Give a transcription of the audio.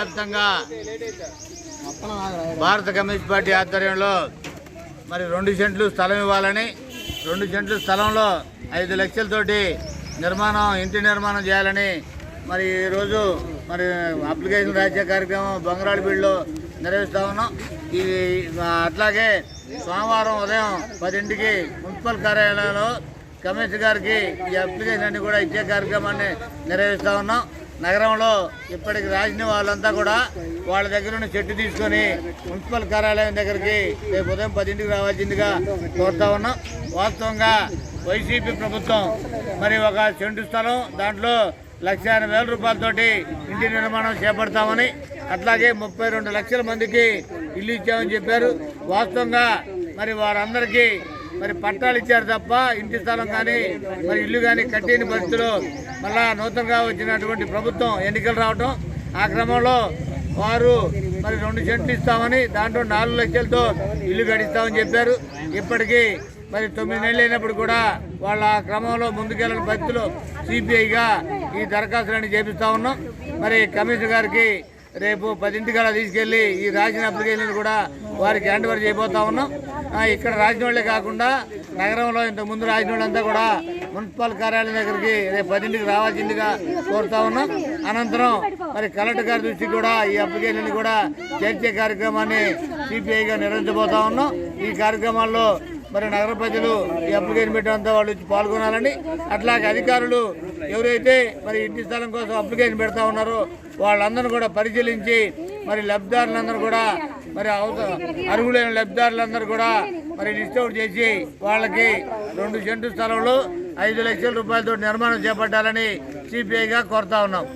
వ్యాప్తంగా భారత communist party ఆధ్వర్యంలో మరి రెండు సెంట్లు స్థలం ఇవ్వాలని రెండు సెంట్లు స్థలంలో ఐదు లక్షలతోటి నిర్మాణం ఇంటి నిర్మాణం చేయాలని మరి ఈరోజు మరి అప్లికేషన్ రాసే కార్యక్రమం బంగారాడిపీడిలో నిర్వహిస్తా ఉన్నాం. ఇది అట్లాగే సోమవారం ఉదయం పదింటికి మున్సిపల్ కార్యాలయంలో కమిషనర్ గారికి ఈ అప్లికేషన్ అన్ని కూడా ఇచ్చే కార్యక్రమాన్ని నిర్వహిస్తా ఉన్నాం. నగరంలో ఇప్పటికి రాసిన వాళ్ళంతా కూడా వాళ్ళ దగ్గర ఉన్న చెట్టు తీసుకొని మున్సిపల్ కార్యాలయం దగ్గరికి రేపు ఉదయం పదింటికి రావాల్సిందిగా కోరుతా ఉన్నాం. వాస్తవంగా వైసీపీ ప్రభుత్వం మరి ఒక చెండు స్థలం దాంట్లో లక్ష ఎనభై వేల రూపాయలతోటి ఇంటి నిర్మాణం చేపడతామని అట్లాగే ముప్పై రెండు లక్షల మందికి ఇల్లు ఇచ్చామని చెప్పారు. వాస్తవంగా మరి వారందరికీ మరి పట్టాలు ఇచ్చారు తప్ప ఇంటి స్థలం కానీ మరి ఇల్లు కానీ కట్టిన పరిస్థితులు మళ్ళా నూతనంగా వచ్చినటువంటి ప్రభుత్వం ఎన్నికలు రావటం ఆ క్రమంలో వారు మరి రెండు సెంట్లు ఇస్తామని దాంట్లో నాలుగు లక్షలతో ఇల్లు గడిస్తామని చెప్పారు. ఇప్పటికీ మరి తొమ్మిది నెలలు అయినప్పుడు కూడా వాళ్ళ క్రమంలో ముందుకెళ్ళిన పరిస్థితులు సిపిఐగా ఈ దరఖాస్తులన్నీ చేపిస్తా ఉన్నాం. మరి కమిషనర్ గారికి రేపు పదింటికల్లా తీసుకెళ్ళి ఈ రాసిన అప్లికేషన్ కూడా వారికి హ్యాండ్ ఓవర్ చేయబోతా ఉన్నాం. ఇక్కడ రాసిన వాళ్ళే కాకుండా నగరంలో ఇంత ముందు రాసిన వాళ్ళంతా కూడా మున్సిపల్ కార్యాలయం దగ్గరికి రేపు పదింటికి రావాల్సిందిగా కోరుతా ఉన్నాం. అనంతరం మరి కలెక్టర్ గారి దృష్టికి కూడా ఈ అప్లికేషన్ కూడా చేర్చే కార్యక్రమాన్ని సిపిఐగా నిర్వహించబోతా ఉన్నాం. ఈ కార్యక్రమాల్లో మరి నగర ప్రజలు ఈ అప్లికేషన్ పెట్టడంతో వాళ్ళు వచ్చి పాల్గొనాలని అట్లాగే అధికారులు ఎవరైతే మరి ఇంటి స్థలం కోసం అప్లికేషన్ పెడతా ఉన్నారో వాళ్ళందరూ కూడా పరిశీలించి మరి లబ్ధిదారులందరూ కూడా మరి అర్హులైన లబ్ధిదారులందరూ కూడా మరి డిస్టౌట్ చేసి వాళ్ళకి రెండు సెంటు స్థలంలో ఐదు లక్షల రూపాయలతో నిర్మాణం చేపట్టాలని సిపిఐగా కోరుతా ఉన్నాం.